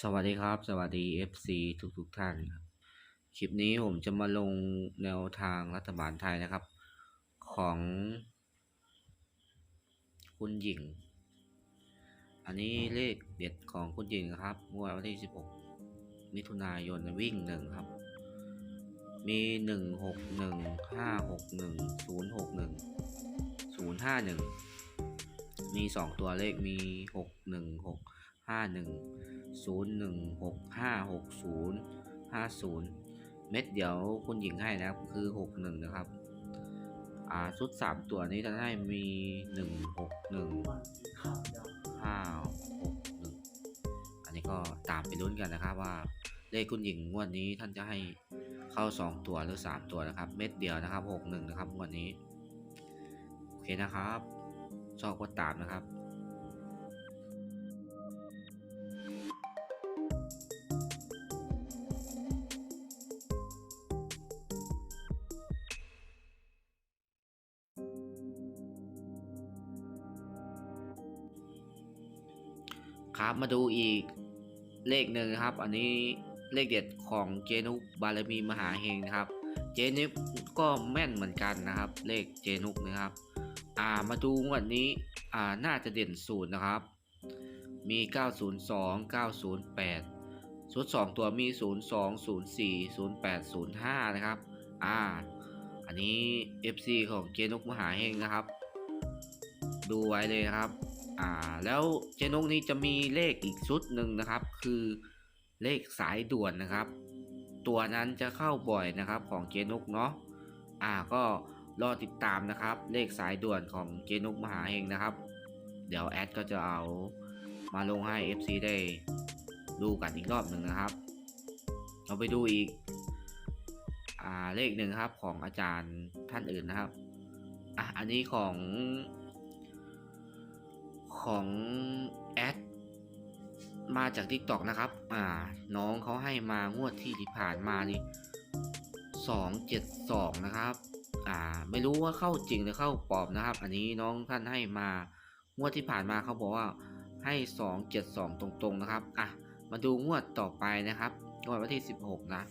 สวัสดีครับ สวัสดี FC ทุกทุกๆท่านครับ คลิปนี้ผมจะมาลงแนวทางรัฐบาลไทยนะครับ ของ คุณหญิง อันนี้เลขเด็ดของคุณหญิงครับงวดวันที่ 16 มิถุนายนวิ่งหนึ่งครับ มี 1 6 1 5 6 1 0 6 1 0 5 1 มี 2 ตัวเลขมี 6 1 6ห้าหนึ่งศูนย์หนึ่งหกห้าหกศูนย์ห้าศูนย์เม็ดเดี๋ยวคุณหญิงให้นะครับคือหกหนึ่งนะครับ อ่าชุดสามตัวนี้จะได้มีหนึ่งหกหนึ่งห้าหกหนึ่งอันนี้ก็ตามไปลุ้นกันนะครับว่าเลขคุณหญิงงวดนี้ท่านจะให้เข้าสองตัวหรือสามตัวนะครับ เม็ดเดียวนะครับหกหนึ่งนะครับงวดนี้ โอเคนะครับ ชอบก็ตามนะครับ ครับมาดูอีกเลขหนึ่งครับ อันนี้เลขเด็ดของเจนุกบารมีมหาเฮงนะครับ เจนุกก็แม่นเหมือนกันนะครับ เลขเจนุกนะครับ อ่ามาดูวันนี้อ่าน่าจะเด่นศูนย์นะครับ มี 902 908ชุด2ตัวมี 02 04 08 05 นะครับ อ่า อันนี้ FC ของเจนุกมหาเฮงนะครับ ดูไว้เลยครับ อ่าแล้วเจนุกนี้จะมีเลขอีกชุดหนึ่งนะครับ คือเลขสายด่วนนะครับ ตัวนั้นจะเข้าบ่อยนะครับของเจนุกเนาะอ่าก็รอติดตามนะครับ เลขสายด่วนของเจนุกมหาเฮงนะครับ เดี๋ยวแอดก็จะเอามาลงให้ FC ได้ดูกันอีกรอบหนึ่งนะครับ เราไปดูอีกอ่าเลขหนึ่งครับของอาจารย์ท่านอื่นนะครับอะอันนี้ของ ของแอดมาจาก t ิ k t o k นะครับ อ่า น้องเขาให้มางวดที่ที่ผ่านมานี่สองเจ็ดสองนะครับ อ่า ไม่รู้ว่าเข้าจริงหรือเข้าปลอมนะครับ อันนี้น้องท่านให้มางวดที่ผ่านมาเขาบอกว่าให้สองเจ็ดสองตรงๆนะครับ อะ มาดูงวดต่อไปนะครับ งวดวันที่สิบหกนะ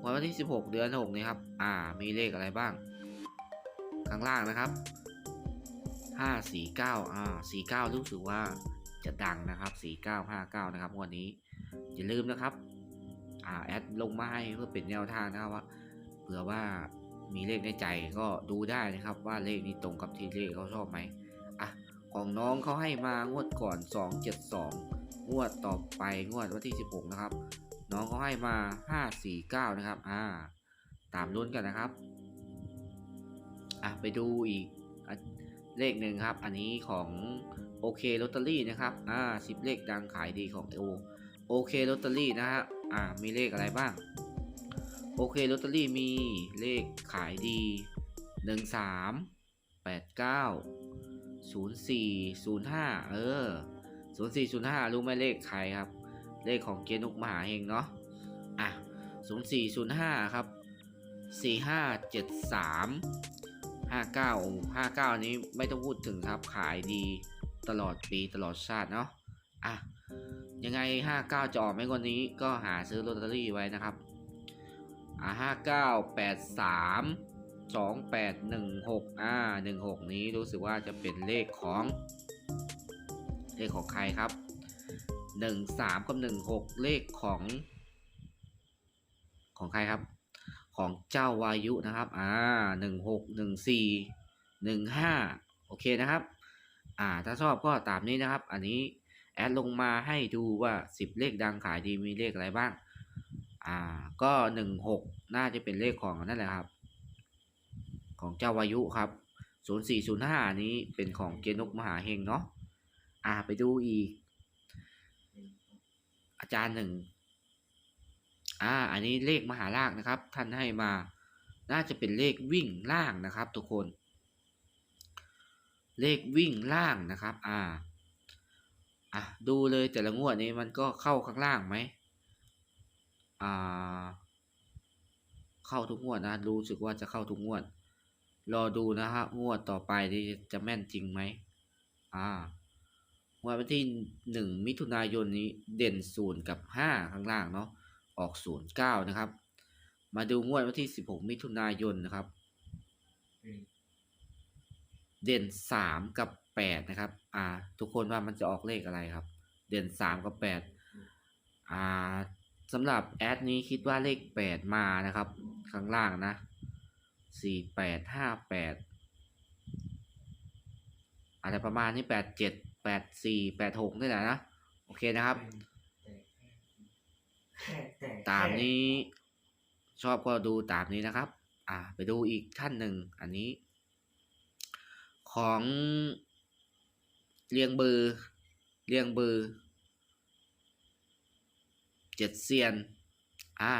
งวดวันที่สิบหกเดือนหกนี่ครับ อ่า มีเลขอะไรบ้าง ข้างล่างนะครับ ห้าสี่เก้าอ่าสี่เก้ารู้สึกว่าจะดังนะครับสี่เก้าห้าเก้านะครับวันนี้อย่าลืมนะครับอ่าแอดลงมาให้เพื่อเป็นแนวทางนะครับว่าเผื่อว่ามีเลขในใจก็ดูได้นะครับ ว่าเลขนี้ตรงกับที่เลขเขาชอบไหมอะของน้องเขาให้มางวดก่อนสองเจ็ดสองวดต่อไปงวดวันที่สิบหกนะครับ น้องเขาให้มาห้าสี่เก้านะครับ อ่า ตามลุ้นกันนะครับ อะไปดูอีกอะ เลขหนึ่งครับ อันนี้ของโอเคลอตเตอรี่นะครับ อ่าสิบเลขดังขายดีของโอโอเคลอตเตอรี่นะฮะ อ่า มีเลขอะไรบ้าง โอเคลอตเตอรี่มีเลขขายดีหนึ่งสามแปดเก้าศูนย์สี่ศูนย์ห้าเออศูนย์สี่ศูนย์ห้ารู้ไหมเลขใครครับ เลขของเกนุกมหาเฮงเนาะ อะศูนย์สี่ศูนย์ห้าครับสี่ห้าเจ็ดสามห้าเก้าห้าเก้านี้ไม่ต้องพูดถึงครับขายดีตลอดปีตลอดชาติเนาะอะยังไงห้าเก้าจะออกไหมวันนี้ก็หาซื้อลอตเตอรี่ไว้นะครับอ่าห้าเก้าแปดสามสองแปดหนึ่งหกอ่าหนึ่งหกนี้รู้สึกว่าจะเป็นเลขของ เลขของใครครับหนึ่งสามกับหนึ่งหกเลขของ ของใครครับ ของเจ้าวายุนะครับ อ่าหนึ่งหกหนึ่งสี่หนึ่งห้าโอเคนะครับ อ่า ถ้าชอบก็ตามนี้นะครับ อันนี้แอดลงมาให้ดูว่าสิบเลขดังขายดีมีเลขอะไรบ้าง อ่า ก็หนึ่งหกน่าจะเป็นเลขของนั่นแหละครับ ของเจ้าวายุครับศูนย์สี่ศูนย์ห้านี้เป็นของเจนกมหาเฮงเนาะ อ่า ไปดูอีก อาจารย์หนึ่ง อ่า อันนี้เลขมหาลากนะครับ ท่านให้มา น่าจะเป็นเลขวิ่งล่างนะครับ ทุกคน เลขวิ่งล่างนะครับ อ่า อะ ดูเลยแต่ละงวดนี้มันก็เข้าข้างล่างไหม อ่า เข้าทุกงวดนะ รู้สึกว่าจะเข้าทุกงวด รอดูนะครับงวดต่อไปที่จะแม่นจริงไหม อ่างวดวันที่หนึ่งมิถุนายนนี้เด่นศูนย์กับห้าข้างล่างเนาะ ออกศูนย์เก้านะครับ มาดูงวดวันที่สิบหกมิถุนายนนะครับ เด่นสามกับแปดนะครับ อ่า ทุกคนว่ามันจะออกเลขอะไรครับ เด่นสามกับแปดอ่าสำหรับแอดนี้คิดว่าเลขแปดมานะครับ ข้างล่างนะสี่แปดห้าแปดอะไรประมาณนี้แปดเจ็ดแปดสี่แปดหกนี่แหละนะ โอเคนะครับ ตามนี้ ชอบก็ดูตามนี้นะครับ อ่า ไปดูอีกท่านหนึ่งอันนี้ ของเรียงเบอร์เรียงเบอร์เจ็ดเซียน อ่า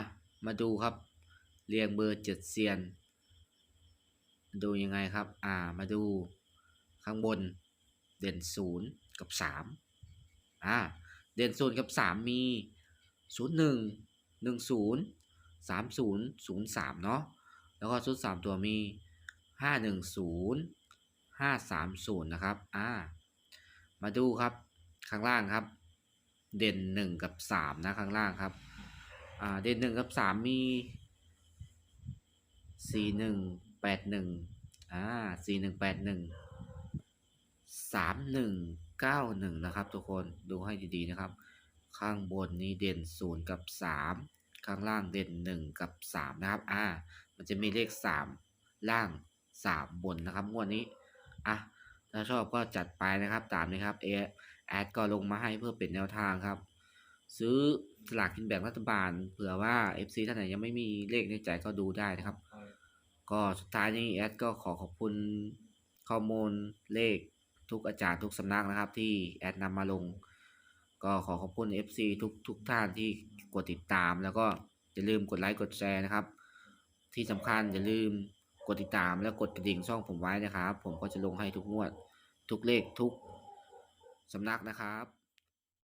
มาดูครับ เรียงเบอร์เจ็ดเซียน ดูยังไงครับ อ่า มาดูข้างบน เด่นศูนย์กับสามอ่า เด่นศูนย์กับสามมีศูนย์หนึ่ง หนึ่งศูนย์สามศูนย์ศูนย์สามเนาะแล้วก็ชุดสามตัวมีห้าหนึ่งศูนย์ห้าสามศูนย์นะครับอ่ามาดูครับข้างล่างครับ เด่นหนึ่งกับสามนะข้างล่างครับอ่าเด่นหนึ่งกับสามมีสี่หนึ่งแปดหนึ่งอ่าสี่หนึ่งแปดหนึ่งสามหนึ่งเก้าหนึ่งนะครับ ทุกคนดูให้ดีๆนะครับ ข้างบนนี้เด่นศูนย์กับสามข้างล่างเด่นหนึ่งกับสามนะครับ อ่า มันจะมีเลขสามล่างสามบนนะครับงวดนี้ อะ ถ้าชอบก็จัดไปนะครับ ตามนี้ครับ เอแอดก็ลงมาให้เพื่อเป็นแนวทางครับ ซื้อสลากกินแบ่งรัฐบาล เผื่อว่า FC ท่านไหนยังไม่มีเลขในใจก็ดูได้นะครับ ก็สุดท้ายนี้แอดก็ขอขอบคุณข้อมูลเลขทุกอาจารย์ทุกสำนักนะครับ ที่แอดนำมาลง ก็ขอขอบคุณ FC ทุกทุกท่านที่กดติดตาม แล้วก็อย่าลืมกดไลค์กดแชร์นะครับ ที่สำคัญอย่าลืมกดติดตามและกดกระดิ่งช่องผมไว้นะครับ ผมก็จะลงให้ทุกงวด ทุกเลขทุกสำนักนะครับ